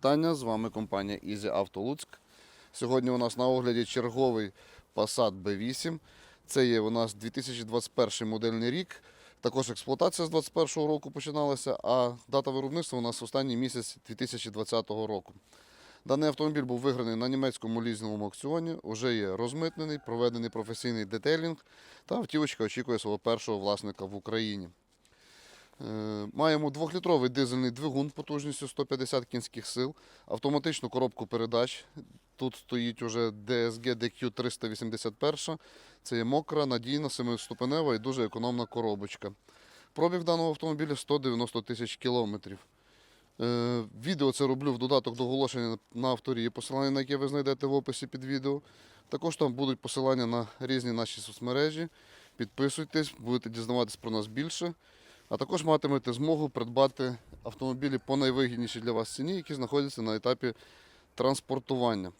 вітання! З вами компанія Easy Auto Луцьк. Сьогодні у нас на огляді черговий Passat B8. Це є у нас 2021 модельний рік. Також експлуатація з 2021 року починалася, а дата виробництва у нас останній місяць 2020 року. Даний автомобіль був виграний на німецькому лізинговому аукціоні, вже є розмитнений, проведений професійний детейлінг та автівочка очікує свого першого власника в Україні. Е, Маємо двохлітровий дизельний двигун потужністю 150 кінських сил, автоматичну коробку передач. Тут стоїть уже DSG DQ 381. Це є мокра, надійна, семиступенева і дуже економна коробочка. Пробіг даного автомобіля 190 тисяч кілометрів. Е, Відео це роблю в додаток до оголошення на авторії, посилання на яке ви знайдете в описі під відео. Також там будуть посилання на різні наші соцмережі. Підписуйтесь, будете дізнаватись про нас більше. А також матимете змогу придбати автомобілі по найвигіднішій для вас ціні, які знаходяться на етапі транспортування.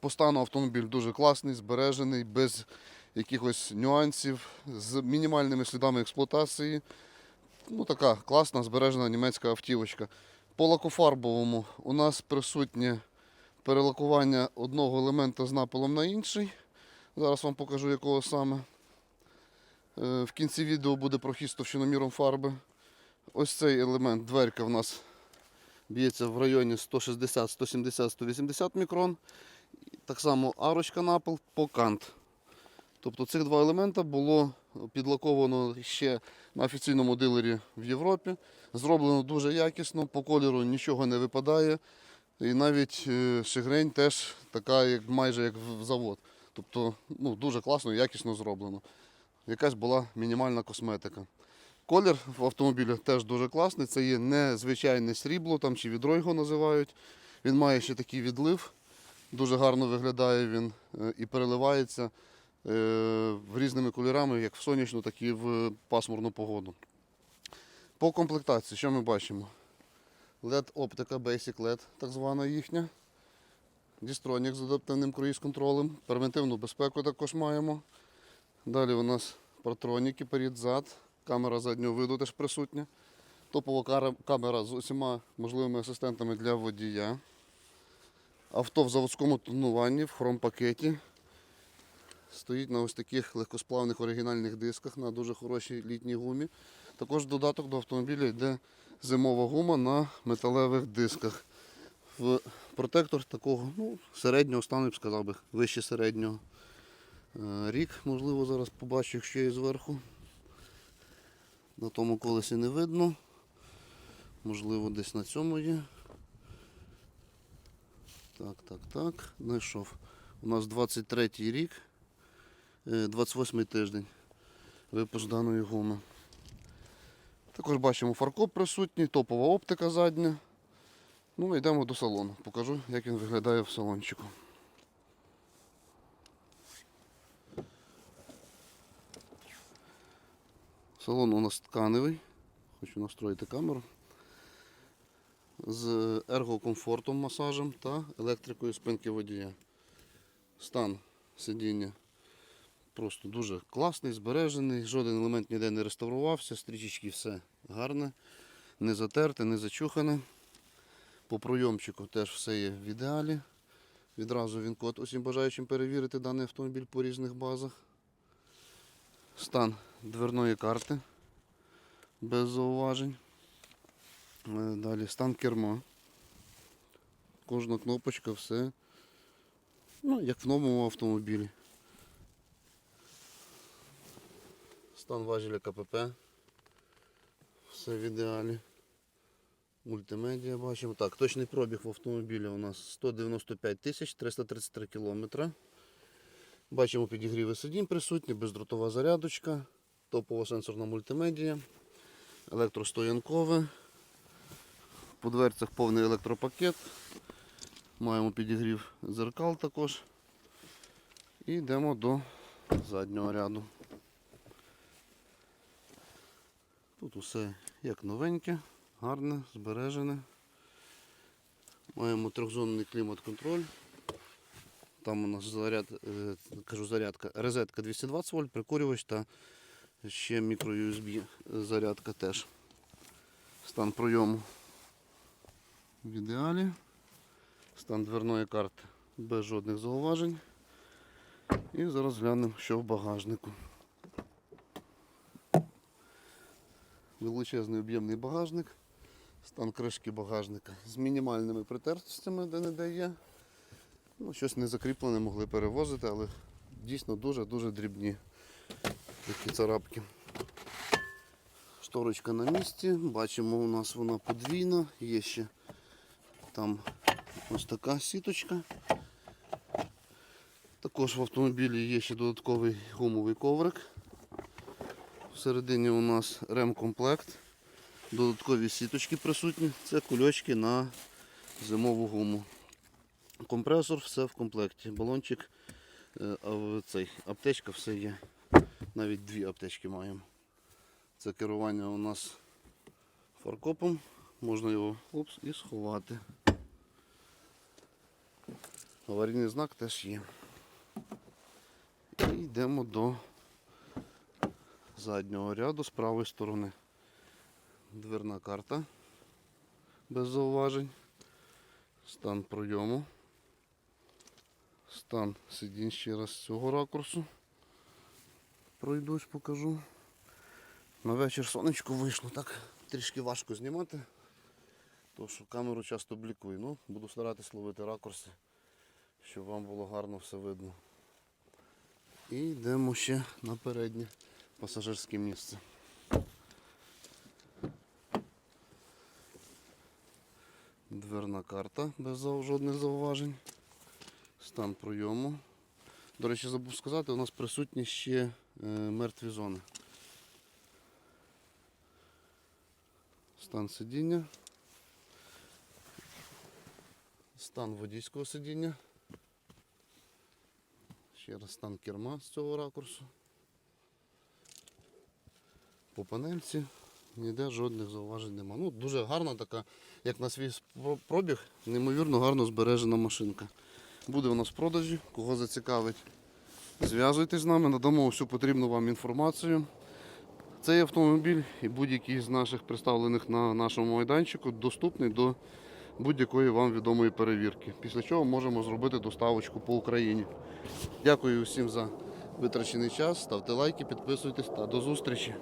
По стану автомобіль дуже класний, збережений, без якихось нюансів, з мінімальними слідами експлуатації. Ну, така класна збережена німецька автівочка. По лакофарбовому у нас присутнє перелакування одного елемента з напилом на інший. Зараз вам покажу, якого саме. Е, В кінці відео буде прохід з товщиноміром фарби. Ось цей елемент, дверка в нас б'ється в районі 160, 170, 180 мікрон. Так само арочка напил по кант. Тобто цих два елемента було підлаковано ще на офіційному дилері в Європі. Зроблено дуже якісно, по кольору нічого не випадає. І навіть е, шигрень теж така, як, майже як в завод. Тобто ну, дуже класно і якісно зроблено. Якась була мінімальна косметика. Колір в автомобілі теж дуже класний. Це є не звичайне срібло там, чи відро його називають. Він має ще такий відлив. Дуже гарно виглядає він е, і переливається е, в різними кольорами, як в сонячну, так і в пасмурну погоду. По комплектації, що ми бачимо? LED оптика Basic LED, так звана їхня. Дістронік з адаптивним круїз-контролем. Превентивну безпеку також маємо. Далі у нас партроніки перед-зад, камера заднього виду теж присутня. Топова камера з усіма можливими асистентами для водія. Авто в заводському тонуванні, в хромпакеті. Стоїть на ось таких легкосплавних оригінальних дисках на дуже хорошій літній гумі. Також додаток до автомобіля йде зимова гума на металевих дисках. В протектор такого ну, середнього стану, я б сказав би, вище середнього. Е, Рік, можливо, зараз побачу, якщо є зверху. На тому колесі не видно. Можливо, десь на цьому є. Так, так, так. Знайшов. У нас 23 рік, е, 28 тиждень випуск даної гуми. Також бачимо фаркоп присутній, топова оптика задня. Ну, йдемо до салону. Покажу, як він виглядає в салончику. Салон у нас тканевий. Хочу настроїти камеру. З ергокомфортом масажем та електрикою спинки водія. Стан сидіння просто дуже класний, збережений, жоден елемент ніде не реставрувався, стрічечки все гарне, не затерте, не зачухане. По пройомчику теж все є в ідеалі. Відразу він код усім бажаючим перевірити даний автомобіль по різних базах. Стан дверної карти без зауважень. Е, Далі стан керма. Кожна кнопочка, все. Ну, як в новому автомобілі. Стан важеля КПП. Все в ідеалі. Мультимедіа бачимо. Так, точний пробіг в автомобілі у нас 195 тисяч 333 кілометра. Бачимо підігріви сидінь присутні, бездротова зарядочка, топова сенсорна мультимедія, електростоянкове. По дверцях повний електропакет. Маємо підігрів зеркал також. І йдемо до заднього ряду. Тут усе як новеньке, гарне, збережене. Маємо трьохзонний клімат-контроль. Там у нас заряд, е, кажу зарядка, розетка 220 вольт, прикурювач та ще мікро USB зарядка теж. Стан пройому в ідеалі. Стан дверної карти без жодних зауважень. І зараз глянемо, що в багажнику. Величезний об'ємний багажник. Стан кришки багажника з мінімальними притертостями, де не де є. Ну, щось не закріплене могли перевозити, але дійсно дуже-дуже дрібні такі царапки. Шторочка на місці. Бачимо, у нас вона подвійна. Є ще там ось така сіточка. Також в автомобілі є ще додатковий гумовий коврик. Всередині у нас ремкомплект. Додаткові сіточки присутні. Це кульочки на зимову гуму. Компресор, все в комплекті. Балончик, е, цей, аптечка все є. Навіть дві аптечки маємо. Це керування у нас фаркопом. Можна його опс, і сховати. Аварійний знак теж є. І йдемо до заднього ряду з правої сторони. Дверна карта без зауважень. Стан пройому. Стан сидінь ще раз з цього ракурсу. Пройдусь, покажу. На вечір сонечко вийшло, так трішки важко знімати, тому що камеру часто блікую. Ну, буду старатись ловити ракурси, щоб вам було гарно все видно. І йдемо ще на переднє пасажирське місце. Дверна карта без жодних зауважень. Стан пройому. До речі, забув сказати, у нас присутні ще е, мертві зони. Стан сидіння. Стан водійського сидіння. Ще раз стан керма з цього ракурсу. По панельці ніде жодних зауважень нема. Ну, дуже гарна така, як на свій пробіг, неймовірно гарно збережена машинка. Буде у нас в продажі, кого зацікавить. Зв'язуйтесь з нами, надамо всю потрібну вам інформацію. Цей автомобіль і будь-який з наших представлених на нашому майданчику доступний до будь-якої вам відомої перевірки. Після чого можемо зробити доставочку по Україні. Дякую всім за витрачений час. Ставте лайки, підписуйтесь та до зустрічі.